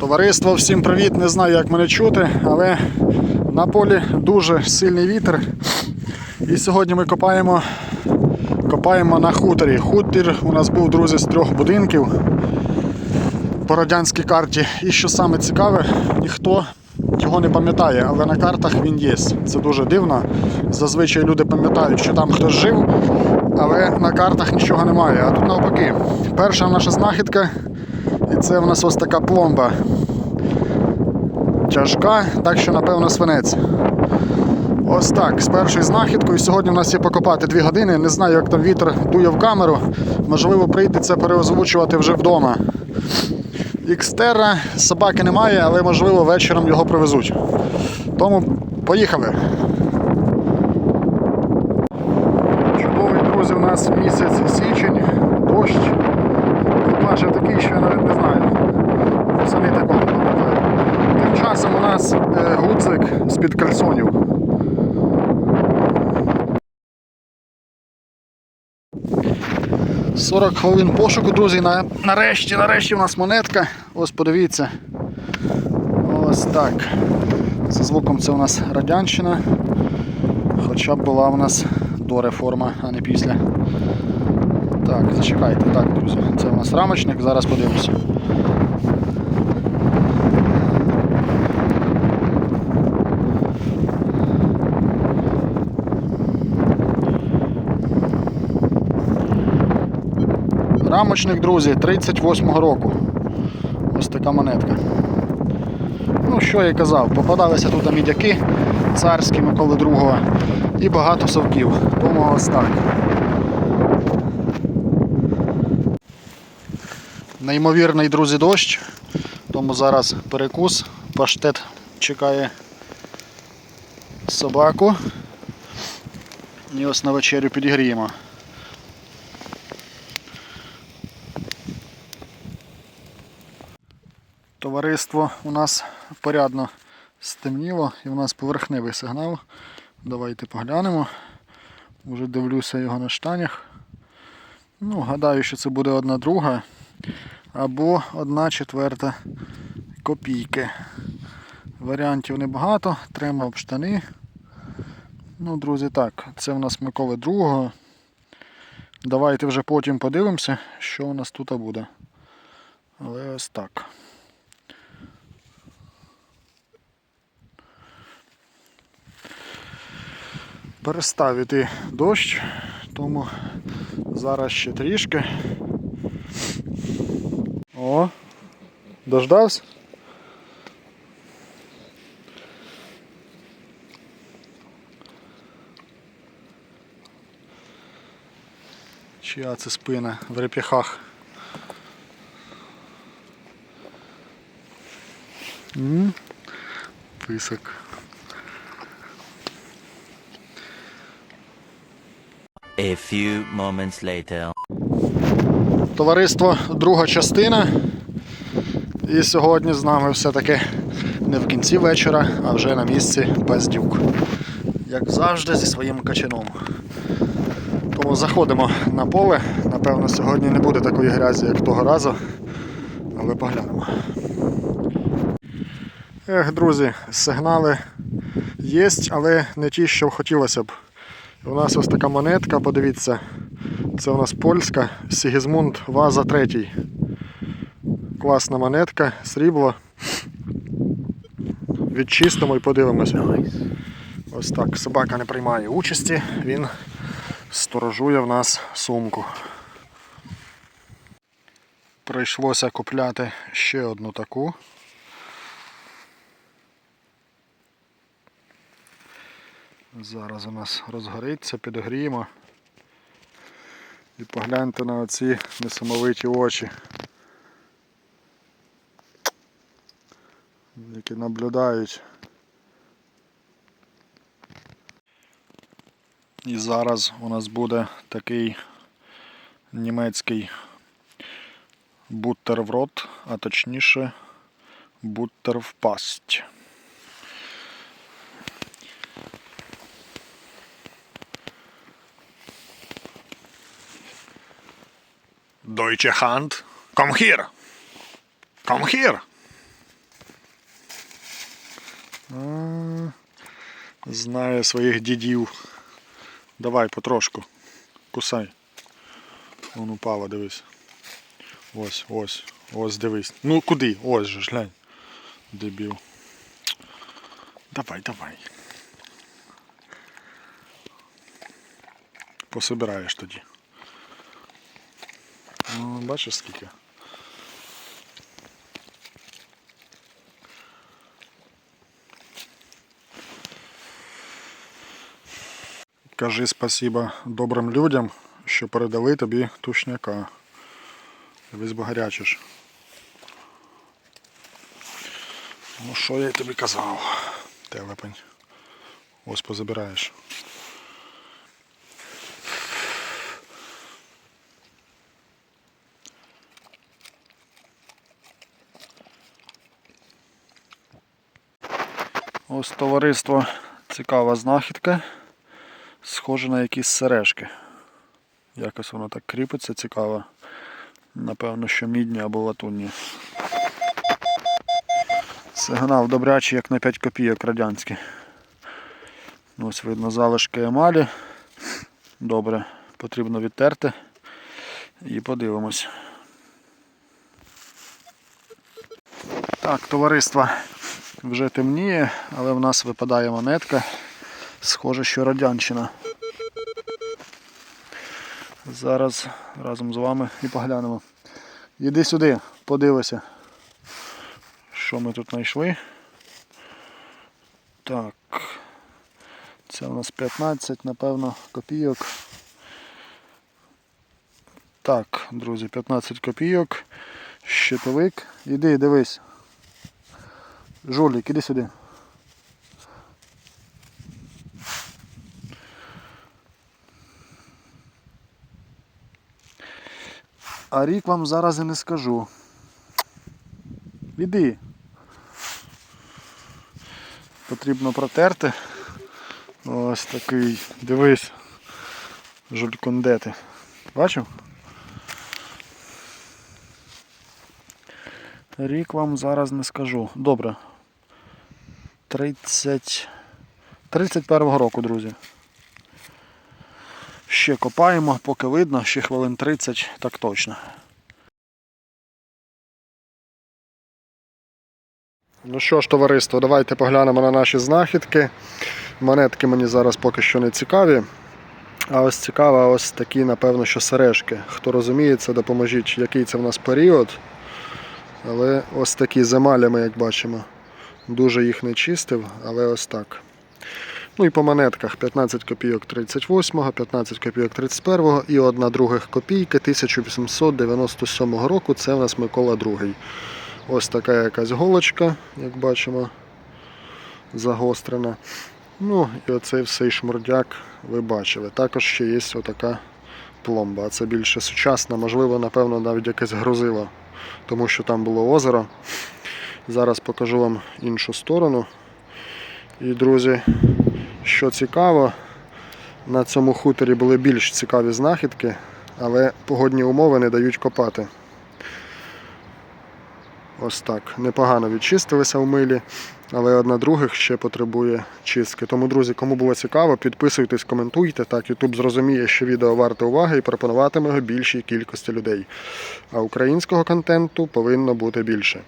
Товариство, всім привіт! Не знаю, як мене чути, але на полі дуже сильний вітер. І сьогодні ми копаємо, копаємо на хуторі. Хутір у нас був, друзі, з трьох будинків по радянській карті. І що саме цікаве, ніхто його не пам'ятає, але на картах він є. Це дуже дивно. Зазвичай люди пам'ятають, що там хтось жив, але на картах нічого немає. А тут навпаки. Перша наша знахідка, і це в нас ось така пломба. Тяжка, так що, напевно, свинець. Ось так, з першою знахідкою. Сьогодні в нас є покопати 2 години. Не знаю, як там вітер дує в камеру. Можливо, прийдеться переозвучувати вже вдома. Ікстера, собаки немає, але можливо вечором його привезуть. Тому поїхали. Чудовий, друзі, у нас місяць січень, дощ. Майже такий, що я навіть не знаю. Самі такого не пам'ятаю. Тим часом у нас е, гудзик з-під кальсонів. «40 хвилин пошуку, друзі. Нарешті, нарешті у нас монетка. Ось подивіться. Ось так. За звуком це у нас радянщина. Хоча б була у нас до реформа, а не після. Так, зачекайте. Так, друзі. Це у нас рамочник, зараз подивимося. Рамочник, друзі, 38-го року. Ось така монетка. Ну, що я казав, попадалися тут мідяки царські Миколи II і багато совків. Тому ось так. Неймовірний, друзі, дощ. Тому зараз перекус. Паштет чекає собаку. І ось на вечерю підігріємо. Товариство у нас порядно стемніло і у нас поверхневий сигнал. Давайте поглянемо. Уже дивлюся його на штанях. Ну, гадаю, що це буде одна друга або одна четверта копійки. Варіантів небагато, трема об штани. Ну, друзі, так, це у нас Миколи другого. Давайте вже потім подивимося, що у нас тут буде. Але ось так. перестав іти дощ, тому зараз ще трішки. Дождався? Чия це спина в реп'яхах? Писок. A few moments later. Товариство, друга частина. І сьогодні з нами все-таки не в кінці вечора, а вже на місці Паздюк. Як завжди, зі своїм качаном. Тому заходимо на поле. Напевно, сьогодні не буде такої грязі, як того разу. Але поглянемо. Ех, друзі, сигнали є, але не ті, що хотілося б. У нас ось така монетка, подивіться. Це у нас польська Сігізмунд Ваза 3. Класна монетка, срібло. Відчистимо і подивимося. Ось так. Собака не приймає участі, він сторожує в нас сумку. Прийшлося купляти ще одну таку. Зараз у нас розгориться, підогріємо. І погляньте на оці несамовиті очі. Які наблюдають. І зараз у нас буде такий німецький буттер в рот, а точніше буттер в пасть. Deutsche Hand, komm hier! Komm hier! А, Знає своїх дідів. Давай потрошку. Кусай. Вон упала, дивись. Ось, ось, ось дивись. Ну куди? Ось же ж, глянь. Дебіл. Давай, давай. Пособираєш тоді. Ну, бачиш скільки? Кажи спасіба добрим людям, що передали тобі тушняка. Дивись, бо гарячиш. Ну що я тобі казав? Телепень. Ось позабираєш. Ось товариство цікава знахідка. Схоже на якісь сережки. Якось воно так кріпиться, цікаво. Напевно, що мідні або латунні. Сигнал добрячий, як на 5 копійок радянський. Ось видно залишки емалі. Добре, потрібно відтерти і подивимось. Так, товариство вже темніє, але в нас випадає монетка. Схоже, що радянщина. Зараз разом з вами і поглянемо. Іди сюди, подивися, що ми тут знайшли. Так. Це у нас 15, напевно, копійок. Так, друзі, 15 копійок. Щитовик. Іди, дивись. Жулік, іди сюди. А рік вам зараз і не скажу. Іди. Потрібно протерти. Ось такий. Дивись. Жулькондети. Бачив? Рік вам зараз не скажу. Добре. 30... 31-го року, друзі. Ще копаємо, поки видно, ще хвилин 30, так точно. Ну що ж, товариство, давайте поглянемо на наші знахідки. Монетки мені зараз поки що не цікаві. А ось цікаво, ось такі, напевно, що сережки. Хто розуміється, допоможіть, який це в нас період. Але ось такі з емалями, як бачимо. Дуже їх не чистив, але ось так. Ну і по монетках 15 копійок 38, 15 копійок 31 і одна других копійки 1897 року. Це в нас Микола II. Ось така якась голочка, як бачимо, загострена. Ну і оцей всей шмурдяк ви бачили. Також ще є отака пломба. А Це більше сучасна, можливо, напевно, навіть якесь грузило, тому що там було озеро. Зараз покажу вам іншу сторону. І, друзі, що цікаво, на цьому хуторі були більш цікаві знахідки, але погодні умови не дають копати. Ось так. Непогано відчистилися в милі, але одна других ще потребує чистки. Тому, друзі, кому було цікаво, підписуйтесь, коментуйте. Так YouTube зрозуміє, що відео варте уваги і пропонуватиме його більшій кількості людей. А українського контенту повинно бути більше.